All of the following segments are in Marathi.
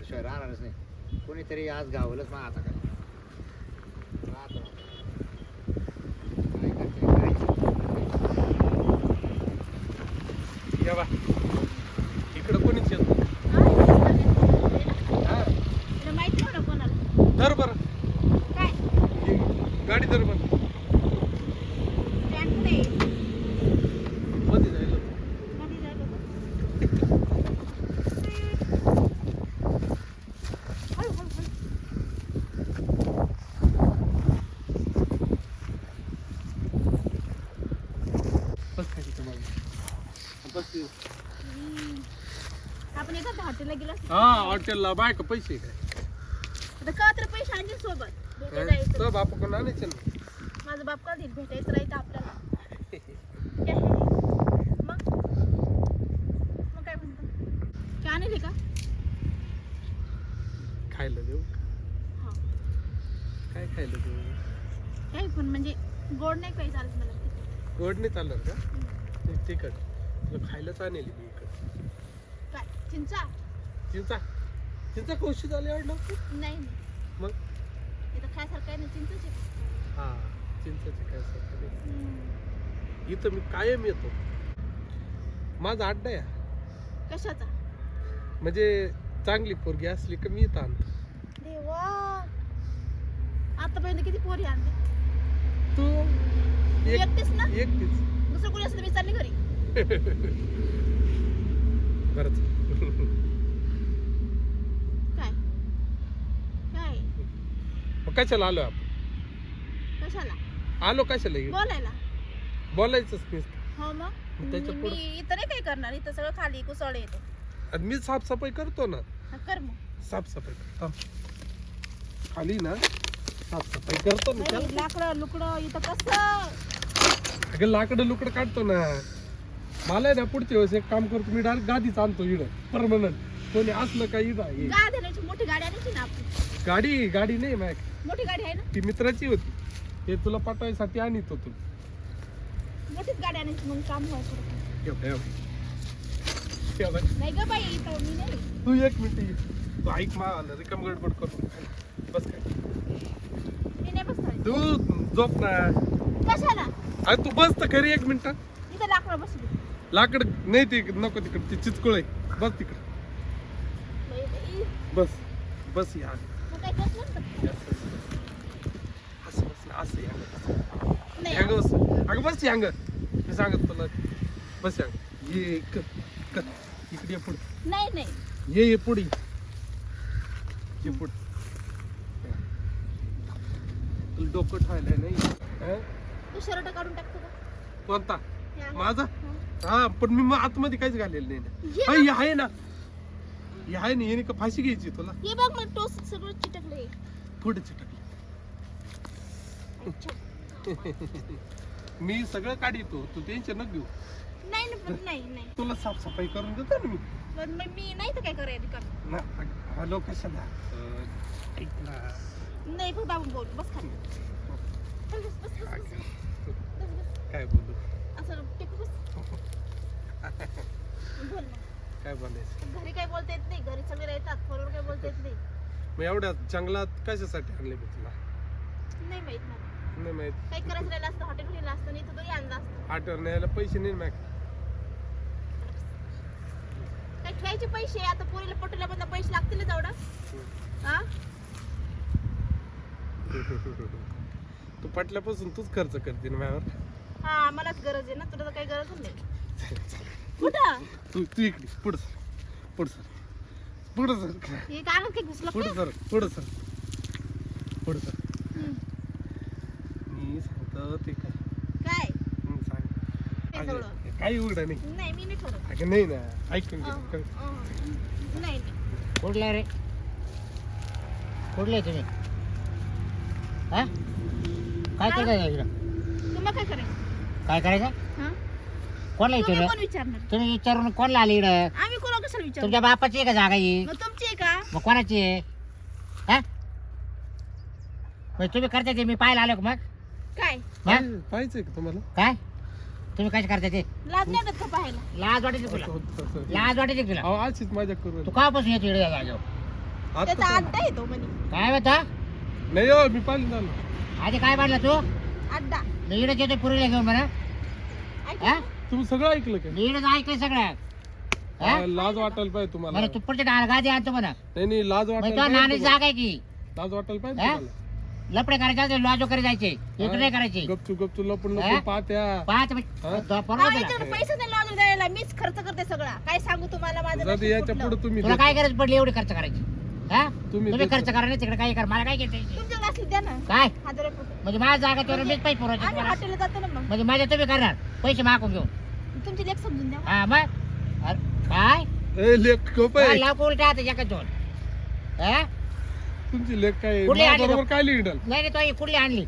म्हटल्याशिवाय राहणारच नाही. कोणीतरी आज गावलंच मग आता काय? बा. इकडं कोणीच येत नाही. धर बरं काय ही गाडी धर बरं स्टँड कुठे आहे? मध्ये जायला मध्ये जायला होतं. हळू, हळू, हळू. बस काय तिथं मागे. बस ते. हम्म. आपण एका हॉटेलला गेलो असतो. हा हॉटेलला बाय का पैसे काय? आता का तर पैसे आणले सोबत? भेटायला यायचं. तो बापाकडून आणायचे ना. माझा बाप का देईल? भेटायचं राहायचं आपल्याला. मग? मग काय म्हणतो? काय आणले का? खायला देऊ? हा. काय खायला देऊ? काही पण म्हणजे गोड नाही काही चालत मला. गोड नाही चालणार का? ते तिखट. तुला खायलाच आणली मी इकडं. काय? चिंचा? चिंचा? चिंचा कौशी झाली वाढलं नाही नाही. मग? इथं खायसारखं आहे ना चिंचाच आहे. हा चिंचाचे काय असतं ते. हम्म. इथं मी कायम येतो. माझा अड्डा आहे. कशाचा? म्हणजे चांगली पोरगी असली का मी इथं आणतो. देवा! आतापर्यंत किती पोरी आणले तू तू एक एकटीच ना? एकटीच. दुसरं कोणी तर मी चालली घरी. बरंच काय काय मग कशाला आलो आपण? कशाला? आलो कशाला इकडे? बोलायला. बोलायचंच नाही. हो मग? मग त्याच्या मी पुढं? मी इथं नाही काय करणार इथं सगळं खाली कुसळ येते. आणि मी साफसफाई करतो ना. हा, कर मग. साफसफाई करतो थांब. खाली ना साफसफाई करतो ना. नाही, लाकडं लुकडं इथं कसं? अगं लाकडं लुकडं काढतो ना. मला आहे ना पुढच्या वेळेस एक काम करतो मी डायरेक्ट गादीच आणतो इकडं परमनंट कोणी असलं का देण्याची मोठी गाडी आणायची ना आपली. गाडी गाडी नाही मॅक मोठी गाडी आहे ना? ती मित्राची होती. ते तुला पाठवायसाठी आणत होतो. मोठीच गाडी आणायची म्हणून काम व्हायचं एवढं, एवढं. एवढं. नाही ग बाई इथं मी नाही. तू एक मिनिट. तू ऐक मला रिकम गडबड करू बस काय? मी नाही बसणार. तू झोप ना. कशाला? अरे तू बस तर खरी एक मिनिट. इथं लाकडं बसली लाकड नाही ते नको तिकडे. ती चिचकुळ आहे. बस तिकडे. बाई, बाई. बस. बस या. मग काय बसलं ना असं या. नाही. यांग बस. अगं बस यांग मी सांगत तुला बस यांग ये क क इकडे ये पुढे. नाही नाही. ये ये पुढे. ये पुढे. तुला डोकं ठेवायला नाही? हं? तू शर्ट काढून टाकतो का कोणता? हे आहे. माझा? हा. हा पण मी मग आतमध्ये काहीच घालेलं नाही ना. ये अय, हे आहे ना. हे आहे ना. येणे का फाशी घ्यायची तुला. हे बघ मला टोस सगळं चिटकलंय. पुढे चिटकली. मी सगळं काढितो तू टेन्शन न घेऊ. नाही ना पण नाही नाही. तुला साफसफाई करून देतो ना मी. पण मग मी नाही तर काय करायचं ना ना. नाही फक्त आपण बोल बस खाली. बस बस बस बस. बस बस बस. काय बोलू? असं टेकू बस. बोल मग. काय बोलायचं? घरी काय बोलता येत नाही? घरी सगळे राहतात फोनवर काय बोलता येत नाही? मग एवढ्या जंगलात कशासाठी आणले मी तुला? नाही माहीत मला. नाही माहीत. काही करायचं राहिलं असतं हॉटेल नेलं असतं नाही तर तरी आणलं असतं. आठवर न्यायला पैसे नाही मॅक काय ठेवायचे पैसे आता पोरीला पटवल्या बंद पैसे लागतील तेवढं? हा? तू पटल्यापासून तूच खर्च करते ना माझ्यावर. हा मलाच गरज आहे ना तुला तर काही गरजच नाही. कुठं? तू तू इकडे पुढं सर पुढं सर पुढं सर हे काय घुसलं? पुढं? सर पुढं सर पुढं सर. काय? काय? सांग. अगं, सगळं काही उघडं नाही. नाही मी नाही ठेवलं अगं नाही ना. ऐकून घे. अहं, अहं. नाही नाही. कुठला रे? कुठले तुम्ही? हा? काय करताय इकडं? तुम्हाला काय करायचं? काय करायचं? हा? कोणला तुम्ही कोण विचारणार? तुम्ही विचारून कोणला आली इकडं? आम्ही कशाला विचारू? तुमच्या बापाची आहे का जागा ही? मग तुमची आहे का? मग कोणाची आहे? हा? मग तुम्ही करता ते मी पाहायला आलो का मग? काय? पाहिजे का तुम्हाला? काय? तुम्ही काय करता ते? लाज नाही वाटत का पाहायला? लाज वाटायची तुला. असं होतं, असं. लाज वाटायची तुला. अहो, मजा करू तू कापासून येतो इकडे या जागेवर. आता त्याचा सांग. अड्डा येतो म्हणे. काय होता नाही हो मी पाहिलं झालं आधी काय म्हणला तू? अड्डा मी इकडे येतो पुरीला घेऊन म्हणा ऐक. हा? तुम्ही सगळं ऐकलं का? मी ऐकलं सगळं. हा? लाज वाटायला पाहिजे तुम्हाला. पुढच्या डाळ गादी आणतो म्हणा. नाही नाही लाज मग वाटायला नाणी. जागा आहे की? लाज वाटायला पाहिजे हा? तुम्हाला. लपडे करायचे लॉजो करे जायचे. इकडे नाही करायचे. गपचूप गपचूप लपून हा? लपून पाहत्या पाहत? परवा हा, तुला याच्याकडे पैसे नाही द्यायला मीच खर्च करते सगळा. काय सांगू तुम्हाला? माझं जाऊ दे, नशीब याच्या. पुढे तुम्ही तुला देत- काय गरज पडली एवढी खर्च करायची? हा? तुम्ही तुम्ही देत- खर्च करा नाही तिकडे काही कर. मला काय घ्यायचं तुमच्याकडे असली द्या ना. काय? हजार रुपये म्हणजे माझ्या जागा तुला मीच पैसे पुरवायचे आम्ही तुम्हाला. हॉटेलला जातो ना मग. म्हणजे माझ्या तुम्ही करणार. पैसे मागून घेऊन. तुमची लेख समजून द्या हा मग. अरे, काय? ए, लेख कप आहे. लाव उलटा आता दोन. हा? तुमची लेख काय कुठली आणली बरोबर काय लिहिडल नाही नाही तो ही कुठली आणली?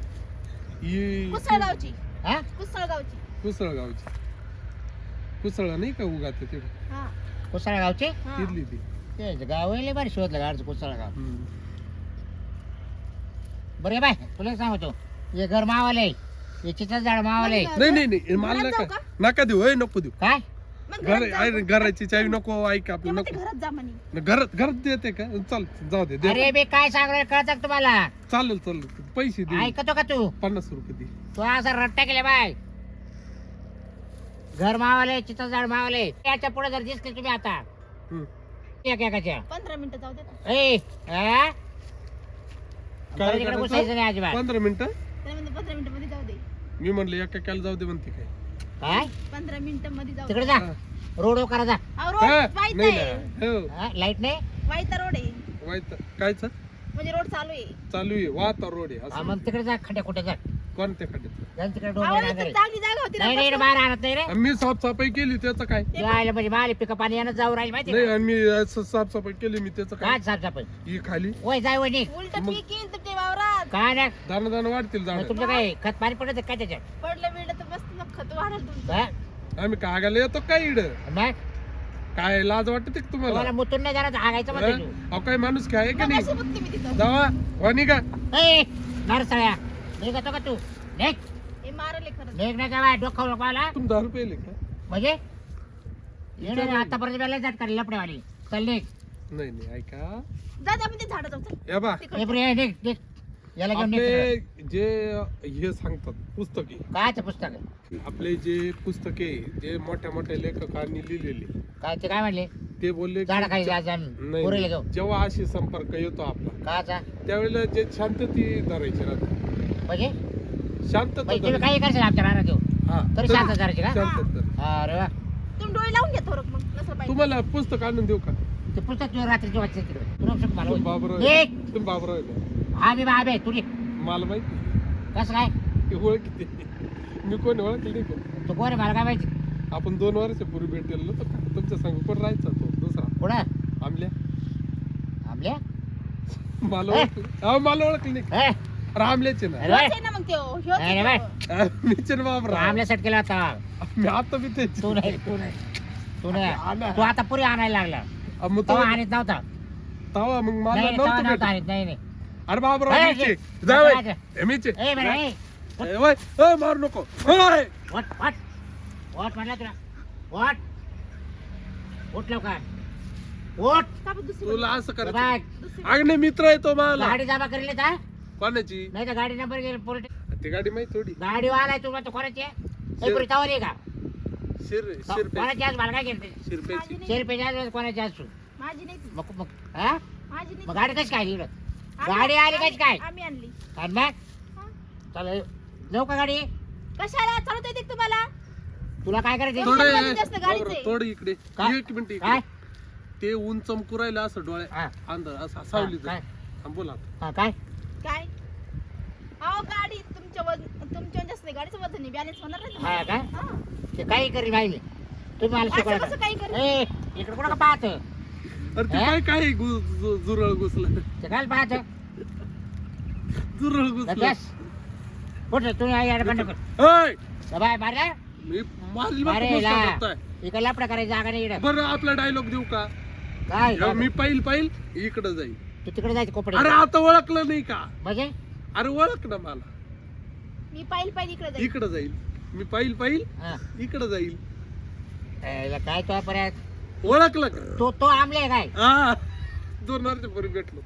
ही कुसळगावची. हा? कुसळगावची. कुसळगावची. कुसळ नाही का उगा ते तिथे? हा. कुसाळा गावचे हा. तिथली ती. ते गाव आहे लय भारी शोधलं गाडचं कुसाळा गाव हम्म. बरं बाय तुला सांगतो. हे घर मावाले हे चित्र झाड मावाले. नाही नाही नाही मला नका. नका देऊ नको देऊ. काय? घर आहे? घराची चावी नको ऐक आपलं नको. घरात जा म्हणे. न, घरात घरात देते का? चल जाऊ दे दे अरे मी काय सांगणार कळत का तुम्हाला? चालेल चालेल. पैसे दे. ऐकतो का तू? पन्नास रुपये दे. तू असा रट्टा केला बाय. घर मावाले चित्र झाड मावाले. याच्यापुढे जर दिसले तुम्ही आता. हम्म. एक एकाच्या पंधरा मिनिटं जाऊ दे ना. ए हा? काय बरं, तिकडे करायचं? घुसायचं नाही अजिबात. पंधरा मिनिटं? त्याला म्हणते पंधरा मिनिटं मध्ये जाऊ दे. मी म्हणलं एका कॅल जाऊ दे म्हणते काय? काय? पंधरा मिनिटं मध्ये जाऊ. तिकडे जा. रोड करा जा. अहो, हा, रोड वाईट नाही आहे. ना. लाइट नाही? वाईट रोड आहे. वाईट कायच म्हणजे रोड चालू आहे. चालू आहे. वाता रोड आहे. हा, असं मग तिकडे जा खड्या कुठे जा. कोणत्या खड्ड्यात जा तिकडे अहो, डोंगर इथं नांगरे. चांगली जागा होती ना नाही नाही बसून. बाहेर आणत नाही रे. आणि मी साफसफाई केली त्याचं काय? जायला म्हणजे माले पिकअप पाणी यानं जाऊ राहील माहिती नाही का? आणि मी असं साफसफाई केली मी त्याचं काय? काय साफसफाई? ही खाली. वय जाय वय निघ उलट मग- पीक येईल तुमच्या वावरात. काय नाही. दाना दाना वाढतील मग झाड. तुमचं काय खत पाणी पडत काय त्याच्यात? पडलं तर मस्त मग खत वाढेल तुमचं. हा? आम्ही कागायला येतो काय इड? मग? काय लाज वाटते का तुम्हाला? तुम्हाला मुतून नाही हागायचं म्हणते हं? अहो काय माणूस काय का मग नाही? मी तिथं? जावा वाणी का तू ए नरसळ्या निघतो का तू? निघ. हे मारले खरं निघ नाही का बाय डोकं नको मला तुम्ही दारू पेले का? म्हणजे? आतापर्यंत मला जात का लपडेवाली. चल निघ. नाही नाही ऐका. जा जा म्हणजे झाडं जाऊ चल या बा. तिकडे. ए, बरे, निघ निघ. याला घेऊन. आपले जे हे सांगतात पुस्तके. कायचं पुस्तक? आहे? आपले जे पुस्तके जे मोठ्या मोठ्या लेखकांनी लिहिलेले. काय ते काय म्हणले? ते बोलले झाडा खाली नाही. जेव्हा अशी संपर्क येतो आपला. काचा त्यावेळेला जे शांतती धरायची राहते. म्हणजे? शांतता म्हणजे तुम्ही धरायची. काही करशाल आमच्या राहणार घेऊ हा, तरी तर- शांत धरायची का? शांतता. अरे वा. तुम्ही डोळे लावून घ्या थोडं मग नसलं पाहिजे. तुम्हाला पुस्तक आणून देऊ का? ते पुस्तक तू रात्रीची वाचते तिकडे. तू तुम्ही बाबराव. तुम्ही बाबराव आहे. का? हा मी बाबे तू निघ. मला माहिती कसं काय? ते ओळखते. मी कोण ओळखले नाही तू कोण आहे मला काय माहिती? आपण दोन वर्षापूर्वी भेटलेलो नव्हतो का तुमच्या संग कोण राहायचा तो दुसरा? कुठं? आमल्या. आमल्या? मला ओळखलं अहो, मला ओळखलं नाही. ए, अरे आमल्याचे ना. अरे बाय. ह्योच आहे ना मग त्यो ह्योच नाही, आहे नाही, त्यो. अरे, मीचे ना तू बाबराव आमल्या सेट केला होता. मी आता मी ते तू नाही तू नाही. तू. नाही. तू आता पुरी आणायला लागला. मग तो आणत नव्हता. तवा मग मला नाही तेव्हा नव्हतं नव्हता भेटत. आणत. नाही नाही. अरे बाबराव ए, मीचे ए, जा बाई. राजा. ए, मीचे. ए बरं ए. ए, वय, ए, मारू नको. ओय. वट वट. वट म्हटलं तुला. वट. उठ लवकर. उठ. का बरं दुसरी तुला? असं ए करायचं दुसरी अग्ने मित्र आहे तो मला. गाडी जमा करेल का कोणाची? नाही तर गाडी नंबर गेली पोलीस ती गाडी माहिती थोडी. गाडी वालाय तू म्हणतो कोणाची आहे? ए, पुरी तवर आहे का? शिर शिरपे कोणाची आज मला काय घेते शिरपेची शेर पेजा कोणाची आज तू? माझी नाही. ती. मग मग हा? माझी नाही. मग ती. गाडी कशी काय इकडं? गाडी आली कशी काय? आम्ही आणली. आणि मग हा? चल जाऊ का गाडी? कशाला? चालवता येते तुम्हाला? तुला काय करायचं थोडं- जास्त गाडीच. आहे. थोडं इकडे. काय? एक मिनिट काय? ते ऊन चमकू राहिलं असं डोळे. हा. अंधार असं सावली काय? बोला हा काय? काय? अहो गाडी तुमच्या वजन तुमच्या जास्त नाही गाडीचं वजन बॅलन्स होणार नाही हा तुम्हाला. काय? हा. ते काही करी राहिले. तुम्ही मला असं शिकवलं कसं करेल? ए इकडे कुठं का पाहत? अरे ते? काय काय गु- जु- जुरळ घुसलं? ते पाहत? जुरळ घुसलं. बस कुठे बंद कर. बाय मारे. मी माझी बाप मारे घुसला ला. करताय. इकडे लपडा करायची जागा नाही इकडं. बरं आपला डायलॉग देऊ का? काय? मी पाहिल पाहिल इकडं जाईल. तू तिकडे जायचं कोपडे अरे आता ओळखलं नाही का? म्हणजे? अरे ओळख ना मला. मी पाहिल पाहिल इकडे जाईल. इकडं जाईल. मी पाहिल पाहिल हा. इकडं जाईल. ए, काय तो पर्यंत ओळखलं का? तो तो आमले काय? हा. दोन वर्षापूर्वी भेटलो.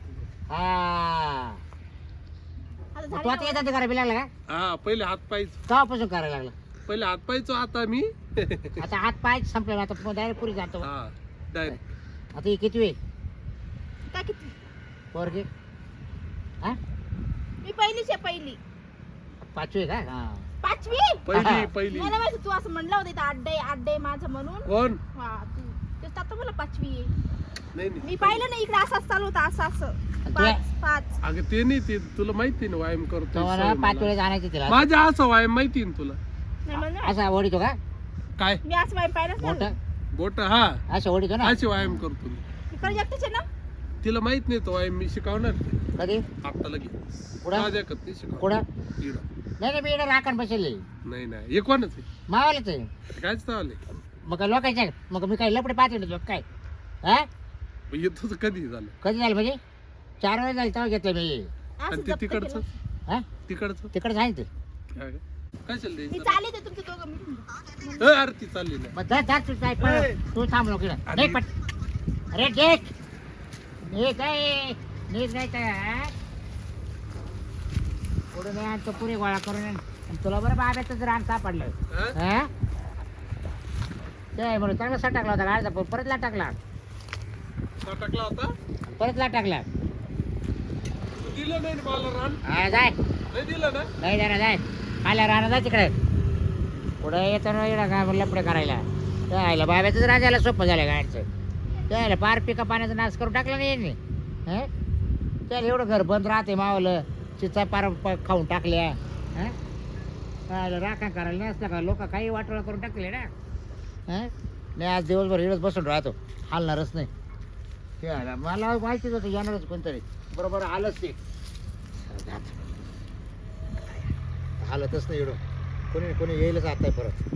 हा. तू आता येतात करायला लागला का? हा पहिले हात पायच. तेव्हापासून करायला लागला. पहिले हात पायचो आता मी. आता हात पाय संपले आता डायरेक्ट पुरी जातो. हा डायरेक्ट आता ही किती वेळ काय किती? पोरगी? हा? मी पहिलीच आहे पहिली. पाचवी आहे का? हा. पाचवी? पहिली पहिली. मला माहिती तू असं म्हणलं होतं इथं अड्डे अड्डे माझं म्हणून. कोण? हा तू. आता मला पाचवी. आहे नाही नाही. मी पाहिलं ना इकडे असं चालू होतं असं असं. पाच पाच. अगं ते नाही ते तुला माहिती ना व्यायाम करतो तेव्हा पाच वेळेस आणायचं तिला. माझ्या असं व्यायाम माहिती ना तुला? नाही म्हणलं ना. असा ओढितो का? काय? मी असं माहिती पाहिलंच मोठं? नाही बोट हा. असं ओढितो ना? असे व्यायाम करतो मी. मी कडे एकटीच आहे ना. तिला माहीत नाही तो व्यायाम मी शिकवणार ते. कधी? आता लगे कुठं? माझ्या कत नाही शिकव कुठं? इकडं. नाही नाही मी इकडे राखण बसले नाही नाही. हे कोणच आहे? मावालाच आहे. कायच चावले मग काय लोकांच्या मग मी काय लपडे पाहते ना काय? हा? तुझं कधी झालं? कधी झालं म्हणजे? चार वेळेस झालं तेव्हा घेतलं मी. आणि ते तिकडचं? केलं. हा? तिकडचं? तिकडे सांगितलं काय काय चाललंय मी जरा? चालले ते तुमचे दोघं मिळून. ए, अरे ती चालली नाही मग जा जा तू थांब. अरे. नाही पट अरे देख! नीट आहे. नीट नाही तर पुढे नाही आणतो पुरे गोळा करून आण. आणि तुला बरं बाब्यातच रान सापडलं. हा? ते म्हणून चांगला सट टाकला होता गाडीचा पण परत ला टाकला. टाकला होता? परत ला टाकला. तू दिलं नाही ना मला रान? हा जाय. नाही दिलं ना? नाही जाणार जाय. आल्या राहणार जाय तिकडे. पुढे येतो ना येणार काय म्हणलं पुढे करायला. त्याला बाब्यातच राजायला सोपं झालं गाडीचं. त्याला पार पिका पाण्याचा नाश करून टाकला नाही यांनी? हं? त्याला एवढं घर बंद राहते मावलं. चिचा पार प- खाऊन टाकल्या. हं? राखा करायला नसतं का? लोक काही वाटोळा करून टाकले ना. हं? नाही आज दिवसभर इडच बसून राहतो. हालणारच नाही. त्याला मला माहितीच होतं येणारच कोणतरी. बरोबर आलंच ते. हालतच नाही एवढं कोणी कोणी येईलच आता परत.